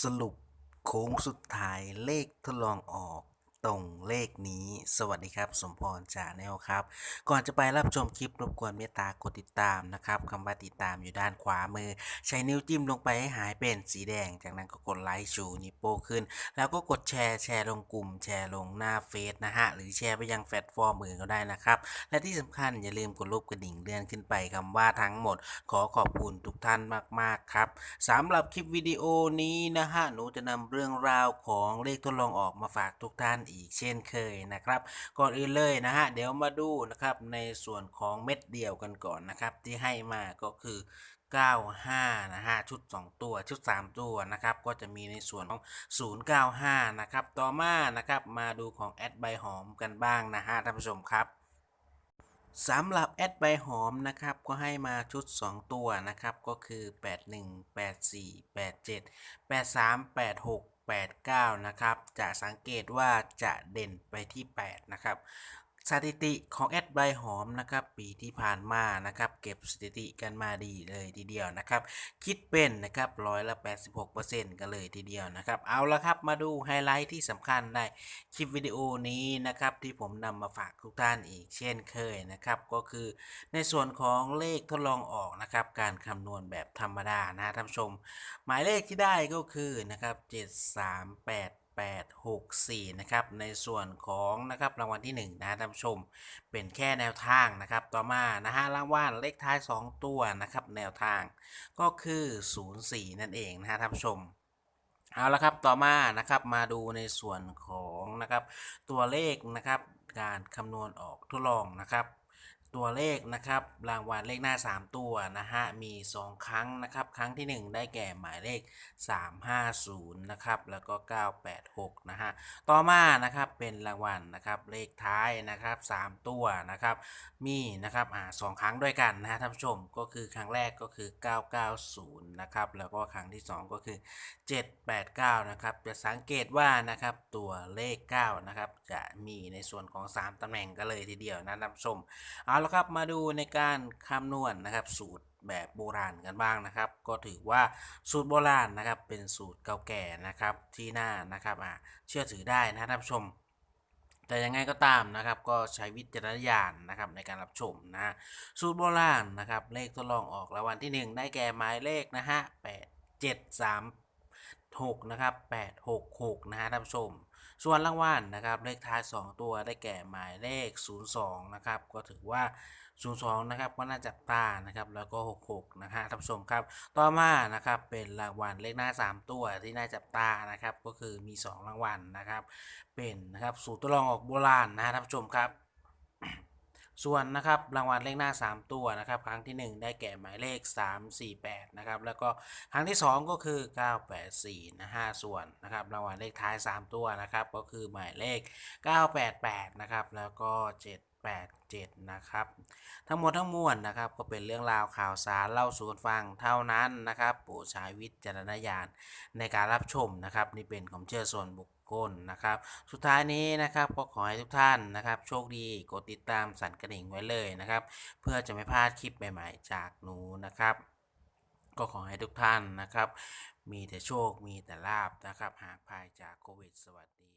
สรุปโค้งสุดท้ายเลขทดลองออก ตรงเลขนี้ สวัสดีครับ สมพรจาแนลครับ ก่อนจะไปรับชมคลิปรบกวนเมตตากดติดตามนะครับคำว่าติดตามอยู่ด้านขวามือ ใช้นิ้วจิ้มลงไปให้หายเป็นสีแดง จากนั้นก็กดไลค์ชูนิ้วโป้ขึ้น แล้วก็กดแชร์แชร์ลงกลุ่ม แชร์ลงหน้าเฟซนะฮะ หรือแชร์ไปยังแพลตฟอร์มอื่นก็ได้นะครับ และที่สำคัญอย่าลืมกดรูปกระดิ่งเลื่อนขึ้นไปคำว่าทั้งหมด ขอขอบคุณทุกท่านมากๆครับสำหรับคลิปวิดีโอนี้นะฮะหนูจะนำเรื่องราวของเลขทดลองออกมาฝากทุกท่านอีกเช่นเคยนะครับ ก่อนอื่นเลยนะฮะเดี๋ยวมาดูนะครับในส่วนของเม็ดเดียวกันก่อนนะครับ ที่ให้มาก็คือ 95 นะฮะชุด 2 ตัวชุด 3 ตัวนะครับก็จะมีในส่วนของ 095 นะครับต่อมานะครับมาดูของแอดใบหอมกันบ้างนะฮะท่านผู้ชมครับสำหรับแอดใบหอมนะครับก็ให้มาชุด 2 ตัวนะครับก็คือ 81 84 87 83 86 89 นะครับ จะสังเกตว่าจะเด่นไปที่ 8 นะครับ สถิติของแอดใบหอมนะครับปีที่ผ่านมานะครับเก็บสถิติกันมาดีเลยทีเดียวนะครับ คิดเป็นนะครับร้อยละ86%กันเลยทีเดียวนะครับ เอาละครับมาดูไฮไลท์ที่สำคัญในคลิปวิดีโอนี้นะครับที่ผมนำมาฝากทุกท่านอีกเช่นเคยนะครับก็คือในส่วนของเลขทดลองออกนะครับการคำนวณแบบธรรมดานะท่านผู้ชม หมายเลขที่ได้ก็คือนะครับ738 864 นะครับ ในส่วนของนะครับรางวัลที่ 1 นะท่านผู้ชม เป็นแค่แนวทางนะครับ ต่อมานะฮะรางวัลเลขท้าย 2 ตัวนะครับแนวทางก็คือ 04 นั่นเองนะฮะท่านผู้ชมเอาละครับต่อมานะครับมาดูในส่วนของนะครับตัวเลขนะครับการคำนวณออกทดลองนะครับ ตัวเลขนะครับ รางวัลเลขหน้า 3 ตัวนะฮะ มี 2 ครั้งนะครับ ครั้งที่ 1 ได้แก่หมายเลข 350 นะครับ แล้วก็ 986 นะฮะ ต่อมานะครับเป็นรางวัลนะครับเลขท้ายนะครับ 3 ตัวนะครับ มีนะครับอ่าสองครั้งด้วยกันนะฮะท่านผู้ชมก็คือครั้งแรกก็คือ 990 นะครับ แล้วก็ครั้งที่ 2 ก็คือ 789 นะครับ จะสังเกตว่านะครับตัวเลข 9 นะครับ จะมีในส่วนของ 3ตำแหน่งกันเลยทีเดียวนะท่านผู้ชมเอาละครับมาดูในการคำนวณนะครับ สูตรแบบโบราณกันบ้างนะครับ ก็ถือว่าสูตรโบราณนะครับ เป็นสูตรเก่าแก่นะครับที่น่านะครับอ่าเชื่อถือได้นะท่านผู้ชม แต่ยังไงก็ตามนะครับ ก็ใช้วิจารณญาณนะครับในการรับชมนะฮะสูตรโบราณนะครับ เลขทดลองออกรางวัลที่ 1 ได้แก่หมายเลขนะฮะ8 7 3 6นะครับ8 6 6นะฮะท่านผู้ชม ส่วนรางวัลนะครับเลขท้าย 2 ตัวได้แก่หมายเลข 02 นะครับ ก็ถือว่า 02 นะครับก็น่าจับตานะครับแล้วก็ 66 นะฮะท่านผู้ชมครับ ต่อมานะครับเป็นรางวัลเลขหน้า 3 ตัวที่น่าจับตานะครับก็คือมี 2 รางวัลนะครับ เป็นนะครับสูตรทดลองออกโบราณนะฮะท่านผู้ชมครับ ส่วนนะครับรางวัลเลขหน้า 3 ตัวนะครับ ครั้งที่ 1 ได้แก่หมายเลข 348นะครับแล้วก็ครั้งที่ 2 ก็คือ 984นะฮะส่วนนะครับรางวัลเลขท้าย 3 ตัวนะครับก็คือหมายเลข 988นะครับแล้วก็ 787 นะครับ ทั้งหมดทั้งมวลนะครับ ก็เป็นเรื่องราวข่าวสารเล่าสู่กันฟังเท่านั้นนะครับโปรดใช้วิจารณญาณในการรับชมนะครับ นี่เป็นความเชื่อส่วนบุคคลนะครับ สุดท้ายนี้นะครับก็ขอให้ทุกท่านนะครับ โชคดีกดติดตามสั่นกระดิ่งไว้เลยนะครับ เพื่อจะไม่พลาดคลิปใหม่ๆจากหนูนะครับก็ขอให้ทุกท่านนะครับ มีแต่โชค มีแต่ลาบนะครับ หากภายจากโควิด สวัสดี